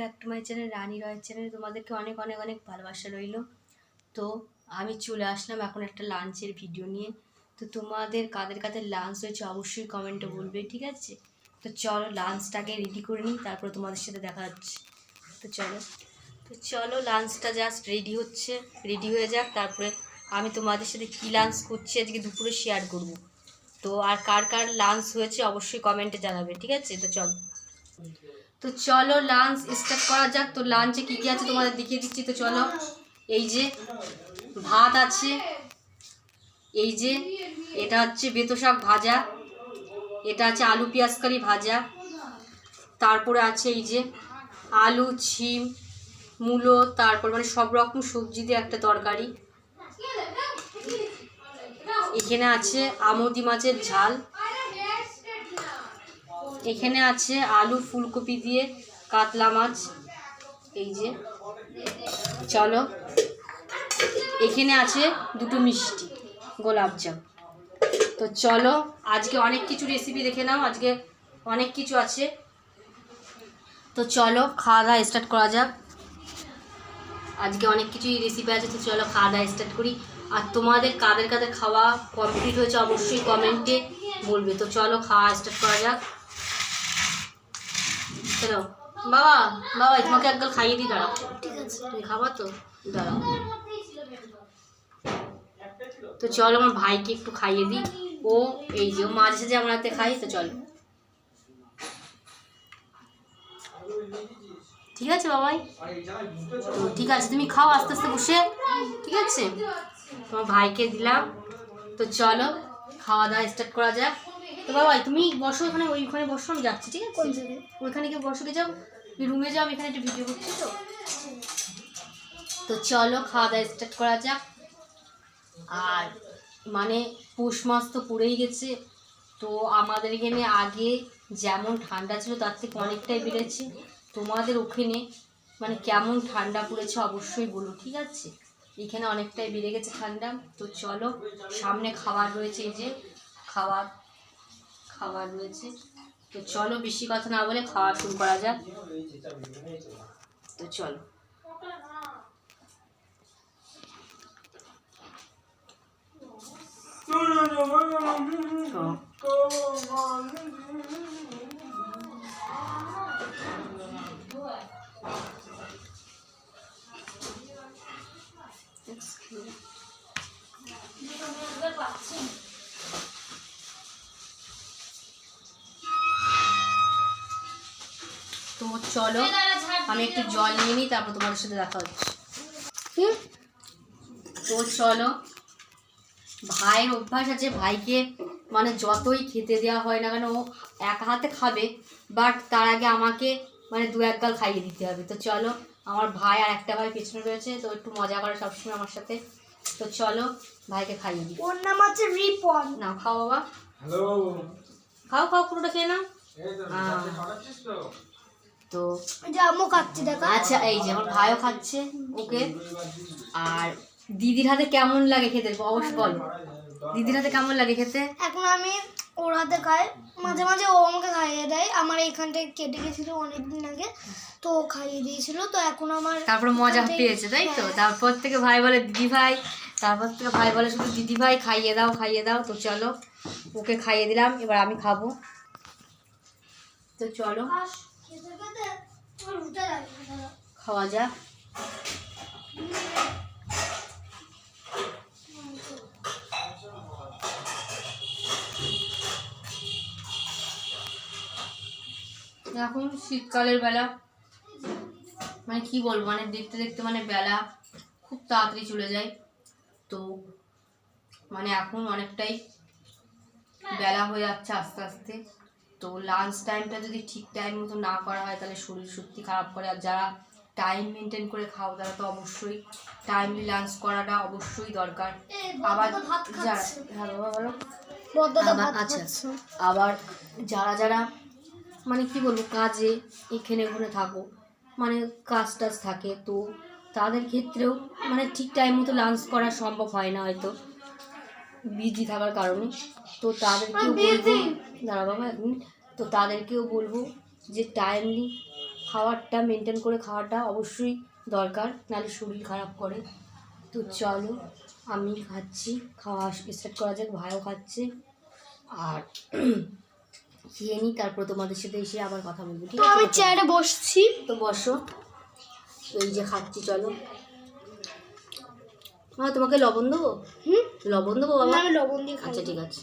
Back to my channel Rani রয়ের channel তোমাদেরকে অনেক অনেক অনেক ভালোবাসা রইল। তো আমি চলে আসলাম এখন একটা লাঞ্চের ভিডিও নিয়ে। তো তোমাদের কাদের কাদের লাঞ্চ হয়েছে অবশ্যই কমেন্টে বলবে, ঠিক আছে? তো চলো লাঞ্চটাকে রেডি করে নিই, তারপর তোমাদের সাথে দেখা হচ্ছে। তো চলো তো চলো লাঞ্চটা জাস্ট রেডি হচ্ছে রেডি হয়ে যাক। তারপরে আমি তোমাদের সাথে কী লাঞ্চ করছি আজকে দুপুরে শেয়ার করব। তো আর কার কার লাঞ্চ হয়েছে অবশ্যই কমেন্টে জানাবে, ঠিক আছে? তো চলো। তো চলো লাঞ্চ স্টার্ট করা যাক। তো লাঞ্চে কী কী আছে তোমাদের দেখিয়ে দিচ্ছি। তো চলো, এই যে ভাত আছে, এই যে এটা হচ্ছে বেতো শাক ভাজা, এটা আছে আলু পেঁয়াজ কারি ভাজা, তারপরে আছে এই যে আলু, ছিম, মূলো, তারপর মানে সব রকম সবজি দিয়ে একটা তরকারি। এখানে আছে আমদি মাছের ঝাল এখানে আছে আলু ফুলকপি দিয়ে কাতলা মাছ। এই যে, চলো। এখানে আছে দুটো মিষ্টি গোলাপজাম তো চলো, আজকে অনেক কিছু রেসিপি দেখে নাও। আজকে অনেক কিছু আছে। তো চলো, খাওয়া দাওয়া স্টার্ট করা যাক। আজকে অনেক কিছুই রেসিপি আছে, তো চলো খাওয়া দাওয়া স্টার্ট করি। আর তোমাদের কাদের কাদের খাওয়া কমপ্লিট হয়েছে, অবশ্যই কমেন্টে বলবে। তো চলো, খাওয়া স্টার্ট করা যাক। চলো বাবা বাবা, তোমাকে একদম খাইয়ে দিই, দাঁড়াও। ঠিক আছে তুমি খাবা তো? দাঁড়াও। তো চলো, আমার ভাইকে একটু খাইয়ে দিই। ও, এই যে মাঝে সাঝে আমার হাতে খাই, তো চলো। ঠিক আছে, বাবাই? তো ঠিক আছে, তুমি খাও, আস্তে আস্তে বসে। ঠিক আছে? তোমার ভাইকে দিলাম। তো চলো, খাওয়া দাওয়া স্টার্ট করা যাক। তো বাবা তুমি বসো ওখানে ওইখানে বসো আমি যাচ্ছি ঠিক আছে? কোন ওইখানে গিয়ে বসে যাও। রুমে যাও আমি এখানে একটু ভিডিও করছি তো। তো চলো খাওয়া দাওয়া স্টার্ট করা যাক। আর মানে পৌষ মাস তো পড়েই গেছে তো আমাদের এখানে আগে যেমন ঠান্ডা ছিল তার থেকে অনেকটাই বেড়েছে। তোমাদের ওখানে মানে কেমন ঠান্ডা পড়েছে অবশ্যই বলো ঠিক আছে? এখানে অনেকটাই বেড়ে গেছে ঠান্ডা। তো চলো সামনে খাবার রয়েছে এই যে খাবার খাবার রয়েছে। তো চলো বেশি কথা না বলে খাওয়া শুরু করা যাক। তো চলো। তো চলো আমি একটু জল নিয়ে নিই তারপর তোমাদের সাথে দেখা হচ্ছে? তো চলো ভাইয়ের অভ্যাস আছে ভাইকে মানে যতই খেতে দেওয়া হয় না কেন ও এক হাতে খাবে বাট তার আগে আমাকে মানে দু এক গাল খাইয়ে দিতে হবে। তো চলো আমার ভাই আর একটা ভাই পেছনে রয়েছে তো একটু মজা করে সবসময় আমার সাথে। তো চলো ভাইকে খাইয়ে দিই। ওর নাম আছে রিপন। না খাও বাবা। হ্যালো। খাও খাও পুরোটা খেয়ে নাও। এই তো আমও খাচ্ছি দেখা আচ্ছা এই যে আমার ভাইও খাচ্ছে ওকে আর দিদির হাতে কেমন লাগে খেতে? অবশ্যই বল। দিদির হাতে কেমন লাগে খেতে? এখন আমি ওর হাতে খাই। মাঝে মাঝে ও আমাকে খাইয়ে দেয়। আমার এইখানটায় কেটে গেছিল অনেকদিন আগে তো ও খাইয়ে দিয়েছিল। তো এখন আমার তারপরে মজা পেয়েছে তাই তো? হ্যাঁ। তারপর থেকে ভাই বলে দিদি ভাই তারপর থেকে ভাই বলে শুধু দিদি ভাই খাইয়ে দাও খাইয়ে দাও। তো চলো ওকে খাইয়ে দিলাম এবার আমি খাব। তো চলো। খাওয়া যাক। এখন শীতকালের বেলা। মানে কি বলব মানে দেখতে দেখতে মানে বেলা খুব তাড়াতাড়ি চলে যায়। তো মানে এখন অনেকটাই বেলা হয়ে যাচ্ছে আস্তে আস্তে। তো লাঞ্চ টাইমটা যদি ঠিক টাইম মতো না করা হয় তাহলে শরীর সত্যি খারাপ করে। আর যারা টাইম মেনটেন করে খাও তারা তো অবশ্যই টাইমলি লাঞ্চ করাটা অবশ্যই দরকার। আবার যারা হ্যাঁ বাবা বলো। আবার- আচ্ছা। আবার যারা যারা মানে কি বলব কাজে এখানে ওখানে থাকো মানে কাজ টাজ থাকে তো তাদের ক্ষেত্রেও মানে ঠিক টাইম মতো লাঞ্চ করা সম্ভব হয় না হয়তো। বিজি থাকার কারণে তো তাদেরকেও বলব দাঁড়া বাবা এক মিনিট। তো তাদেরকেও বলব যে টাইমলি খাওয়ারটা মেনটেন করে খাওয়াটা অবশ্যই দরকার। নাহলে শরীর খারাপ করে। তো চলো আমি খাচ্ছি। খাওয়া স্টার্ট করা যাক। ভাইও খাচ্ছে। আর খেয়ে নিই। তারপর তোমাদের সাথে এসে আবার কথা বলব। ঠিক তো আমি আছে চেয়ারে বসছি। তো বসো। তো এই যে খাচ্ছি চলো। মা তোমাকে লবণ দেবো? হুম? লবণ দেবো বাবা? আমি লবণ দিয়ে খাই আচ্ছা ঠিক আছে।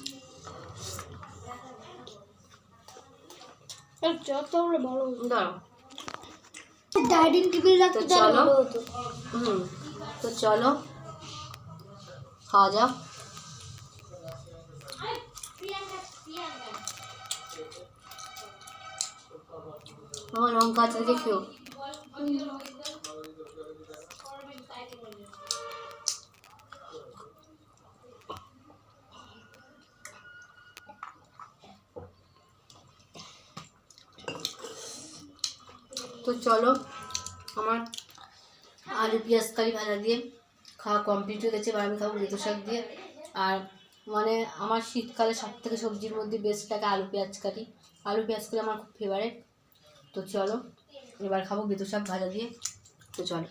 যতগুলো ভালো দাঁড়াও। ডাইনিং টেবিল রাখতে তো তো চলো। হুম তো চলো। খাওয়া যাক। আমার লঙ্কা আছে দেখে তো চলো, আমার আলু, পেঁয়াজ, কারি, ভাজা দিয়ে খাওয়া কমপ্লিট হয়ে গেছে। এবার আমি খাব বেতো শাক দিয়ে। আর মানে আমার শীতকালে সব থেকে সবজির মধ্যে বেস্ট লাগে আলু, পেঁয়াজ, কারি। আলু, পেঁয়াজ কারি আমার খুব ফেভারেট তো চলো, এবার খাব বেতো শাক, ভাজা দিয়ে। তো চলো।